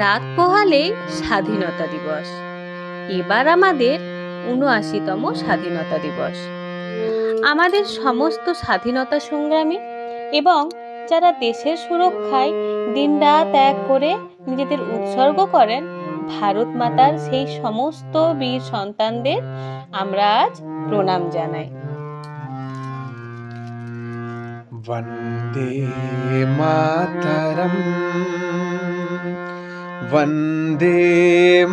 রাত পোহালে স্বাধীনতা দিবস এবার আমাদের উনআশিতম স্বাধীনতা দিবস আমাদের সমস্ত স্বাধীনতা সংগ্রামী এবং যারা দেশের সুরক্ষায় দিনরাত এক করে নিজেদের উৎসর্গ করেন ভারত মাতার সেই সমস্ত বীর সন্তানদের আমরা আজ প্রণাম জানাই वन्दे मातरम् वन्दे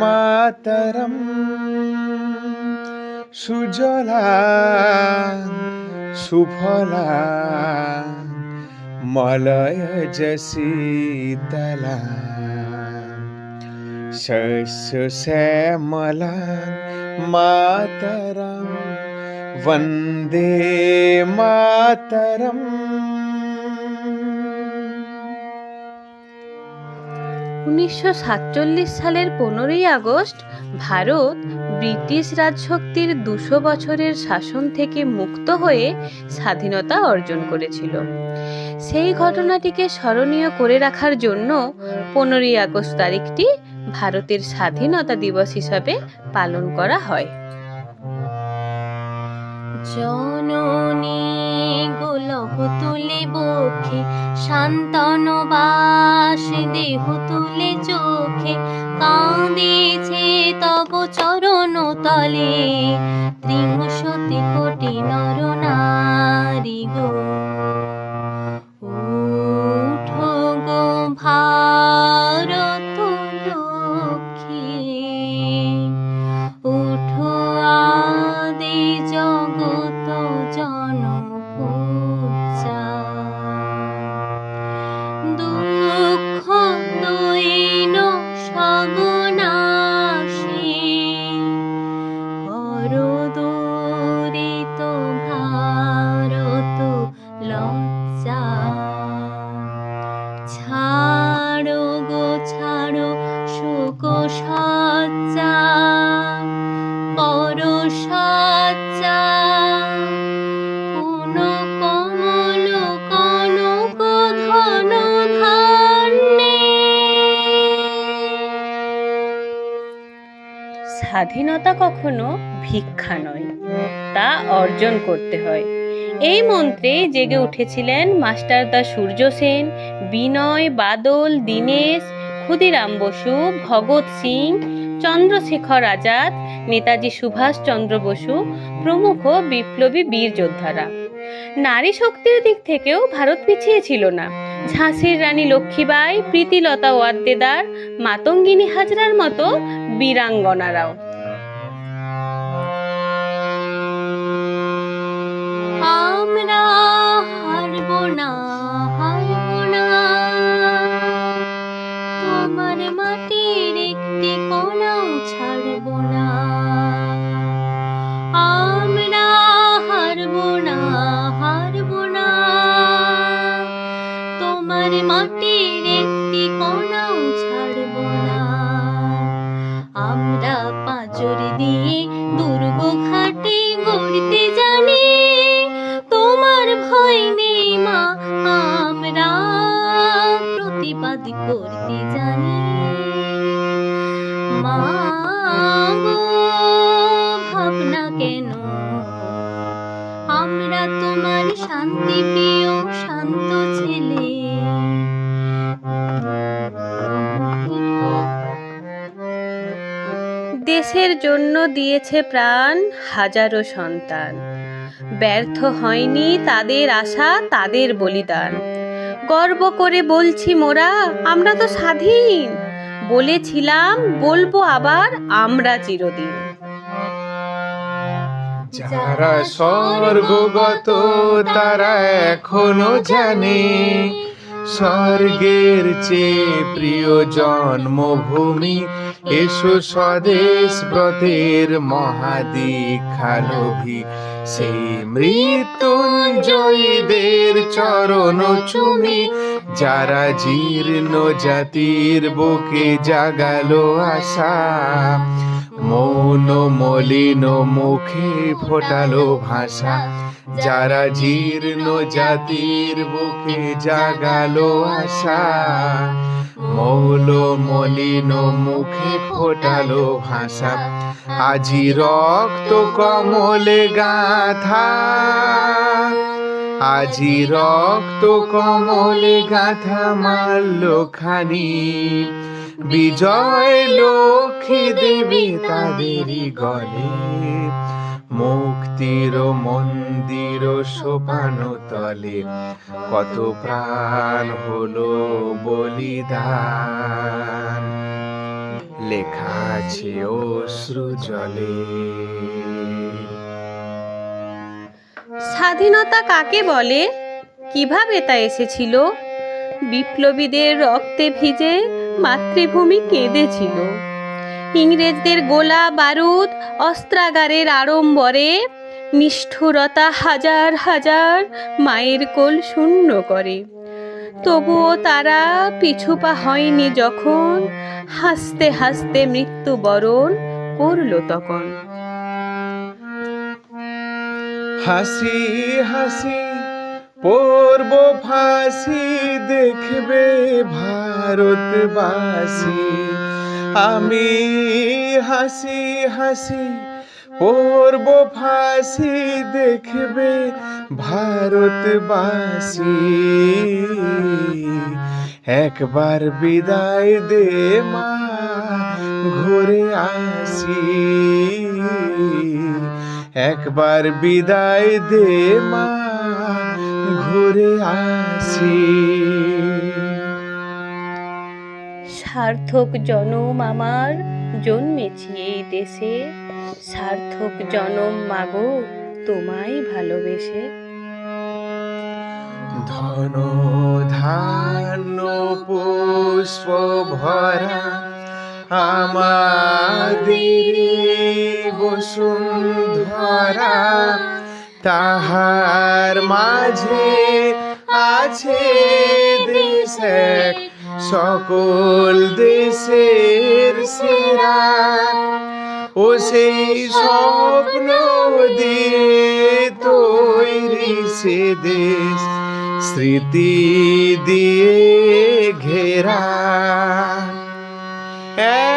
मातरम् सुजला सुफला मलयज शीतला शस्य श्यामला मातरम् वन्दे मातरम् উনিশশো সাতচল্লিশ সালের পনেরোই আগস্ট ভারত ব্রিটিশ রাজশক্তির দুশো বছরের শাসন থেকে মুক্ত হয়ে স্বাধীনতা অর্জন করেছিল। সেই ঘটনাটিকে স্মরণীয় করে রাখার জন্য পনেরোই আগস্ট তারিখটি ভারতের স্বাধীনতা দিবস হিসাবে পালন করা হয়। জননী গোলহ তুলে বক্ষে শান্তন বাস দেহ তুলে চোখে, কাঁদিছে তব চরণ তলে। ত্রিংশতি কোটি নর নারী গো, উঠো গো ভারত লক্ষ্মী। উঠো আদি জগত জন পূজা স্বাধীনতা কখনো ভিক্ষা নয়, তা অর্জন করতে হয়। এই মন্ত্রে জেগে উঠেছিলেন মাস্টারদা সূর্য সেন, বিনয়, বাদল, দীনেশ, ক্ষুদিরাম বসু, ভগৎ সিং, চন্দ্রশেখর আজাদ, নেতাজি সুভাষ চন্দ্র বসু, প্রমুখ বিপ্লবী বীর যোদ্ধারা। নারী শক্তির দিক থেকেও ভারত পিছিয়ে ছিল না। ঝাঁসির রানী লক্ষ্মীবাই প্রীতিলতা ওয়াদ্দেদার মাতঙ্গিনী হাজরার মতো বীরাঙ্গনারাও। দেশের জন্য দিয়েছে প্রাণ হাজারো সন্তান। ব্যর্থ হয়নি তাদের আশা, তাদের বলিদান। গর্ব করে বলছি মোরা, আমরা তো স্বাধীন। বলেছিলাম, বলব আবার, আমরা চিরদিন। যারা স্বর্গগত, তারা এখনও জানে স্বর্গের চেয়ে প্রিয় জন্মভূমি, এসো স্বদেশ ব্রতের মহাদীক্ষালোভী। সেই মৃত্যুঞ্জয়ীদের চরণ চুমি, যারা জীর্ণ জাতির বুকে জাগালো আশা। মৌন মলিন মুখে ফোটালো ভাষা। যারা জীর্ণ জাতির বুকে জাগালো আশা। মৌল মলিন মুখে ফোটালো ভাষা। আজি রক্ত কমলে গাথা। আজি রক্ত কমলে গাথা মারল খানি বিজয় লক্ষ্মী দেবী তাদেরই গলে। মুক্তির মন্দির সোপান তলে। কত প্রাণ হলো বলিদান। লেখা আছে অশ্রু জলে। স্বাধীনতা কাকে বলে? কীভাবে তা এসেছিল? বিপ্লবীদের রক্তে ভিজে মাতৃভূমি কেঁদেছিল। ইংরেজদের গোলা বারুদ, অস্ত্রাগারের আড়ম্বরে নিষ্ঠুরতা হাজার হাজার মায়ের কোল শূন্য করে। তবুও তারা পিছুপা হয়নি যখন হাসতে হাসতে মৃত্যুবরণ করল তখন। হাসি হাসি পূর্ব ফাঁসি দেখবে ভারতবাসী। আমি হাসি হাসি পূর্ব ফাঁসি দেখবে ভারতবাসী। একবার বিদায় দে মা, ঘুরে আসি। একবার বিদায় দে মা ঘুরে আসি। সার্থক জনম আমার জন্মেছি এই দেশে। সার্থক জনম মাগো তোমায় ভালোবেসে। ধন ধান্য পুষ্প ভরা আমাদের বসুন্ধরা। তাহার মাঝে আছে দেশ এক, সকল দেশের সেরা। ও সেই স্বপ্ন দিয়ে তৈরি সে দেশ, স্মৃতি দিয়ে ঘেরা। এমন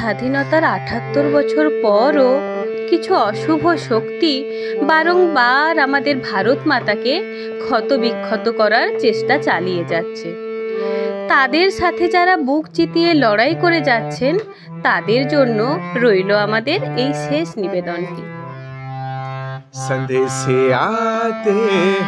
স্বাধীনতার আঠাত্তর বছর পরও কিছু অশুভ শক্তি বারংবার আমাদের ভারত মাতাকে ক্ষতবিক্ষত করার চেষ্টা চালিয়ে যাচ্ছে। তাদের সাথে যারা বুক চিতিয়ে লড়াই করে যাচ্ছেন, তাদের জন্য রইল আমাদের এই শেষ নিবেদনটি। সন্দেশে আতে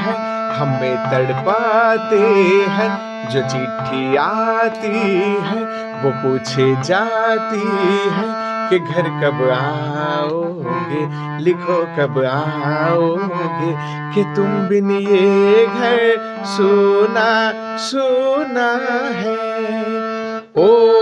হ্যাঁ हमें तड़पाते हैं, जो चिट्ठी आती है, वो पूछे जाती है कि घर कब आओगे, लिखो कब आओगे, कि तुम बिन ये घर सोना सोना है। ओ